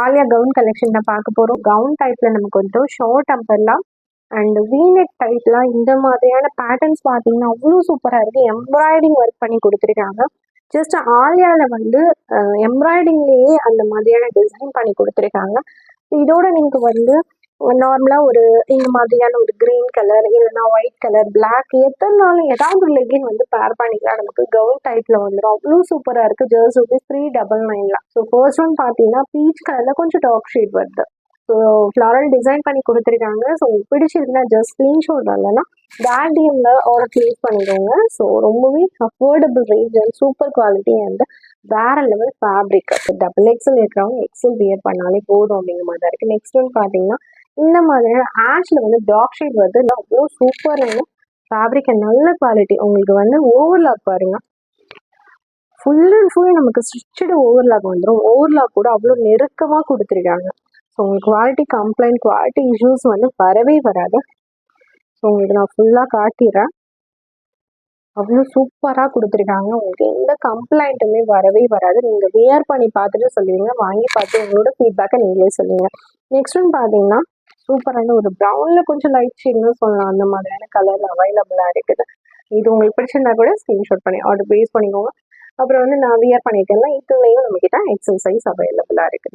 Alia gown collection தான் பார்க்க போகிறோம் கவுன் டைப்பில் நமக்கு வந்துட்டு ஷார்ட் அம்பர்லாம் அண்ட் வீனட் டைப்லாம் இந்த மாதிரியான பேட்டர்ன்ஸ் பார்த்தீங்கன்னா அவ்வளோ சூப்பராக இருக்குது எம்ப்ராய்டிங் ஒர்க் பண்ணி கொடுத்துருக்காங்க. ஜஸ்ட் ஆலியாவில் வந்து எம்ப்ராய்டிங்லேயே அந்த மாதிரியான டிசைன் பண்ணி கொடுத்துருக்காங்க. இதோட நீங்கள் வந்து நார்மலாக ஒரு இந்த மாதிரியான ஒரு க்ரீன் கலர் இல்லைன்னா ஒயிட் கலர் பிளாக் எத்தனை நாளும் ஏதாவது ஒரு லெகின் வந்து பேர் பண்ணிக்கலாம். நமக்கு கவுன் டைப்பில் வந்துடும் அவ்வளோ சூப்பராக இருக்குது ஜர்ஸ் ருபீஸ் த்ரீ டபுள் நைனில் ஸோ ஃபர்ஸ்ட் ஒன் பார்த்தீங்கன்னா பீச் கலரில் கொஞ்சம் டார்க் ஷேட் வருது. ஸோ ஃப்ளாரல் டிசைன் பண்ணி கொடுத்துருக்காங்க. ஸோ உங்களுக்கு பிடிச்சிருக்குன்னா ஜஸ்ட் ஸ்க்ரீன்ஷாட் இல்லைன்னா டேடிஎம்ல ஆர்டர் ப்ளேஸ் பண்ணிக்கோங்க. ஸோ ரொம்பவே affordable range and super quality and வேற லெவல் ஃபேப்ரிக் டபுள் எக்ஸல் இருக்கிறவங்க எக்ஸல் வியர் பண்ணாலே போதும் அப்படிங்கிற மாதிரி தான் இருக்குது நெக்ஸ்ட் ஒன் பார்த்தீங்கன்னா இந்த மாதிரியான ஆஷில் வந்து டாக் ஷேட் வந்து அவ்வளோ சூப்பரான ஃபேப்ரிக் நல்ல குவாலிட்டி உங்களுக்கு வந்து ஓவர்லாக் பாருங்க. ஃபுல் அண்ட் ஃபுல் நமக்கு ஸ்டிச்சடு ஓவர்லாக் வந்துடும் ஓவர்லாக் கூட அவ்வளோ நெருக்கமாக கொடுத்துருக்காங்க. ஸோ உங்களுக்கு குவாலிட்டி கம்ப்ளைண்ட் குவாலிட்டி இஷ்யூஸ் வந்து வரவே வராது. ஸோ உங்களுக்கு நான் ஃபுல்லாக காட்டிடுறேன். அவ்வளோ சூப்பராக கொடுத்துருக்காங்க. உங்களுக்கு எந்த கம்ப்ளைண்ட்டுமே வரவே வராது. நீங்கள் வியர் பண்ணி பார்த்துட்டு சொல்லுவீங்க. வாங்கி பார்த்து உங்களோட ஃபீட்பேக்கை நீங்களே சொல்லுவீங்க. நெக்ஸ்ட் ஒன் பார்த்தீங்கன்னா சூப்பரான ஒரு ப்ரௌனில் கொஞ்சம் லைட் ஷேட்னு சொல்லலாம். அந்த மாதிரியான கலர் அவைலபிளாக இருக்குது. இது உங்களுக்கு பிடிச்சிருந்தா கூட ஸ்க்ரீன்ஷாட் பண்ணி ஆர்டர் பேஸ் பண்ணிக்கோங்க. அப்புறம் வந்து நான் வியர் பண்ணியிருக்கேன்னா இதுலேயும் நம்மக்கிட்ட எக்ஸல் சைஸ் அவைலபிளாக இருக்குது.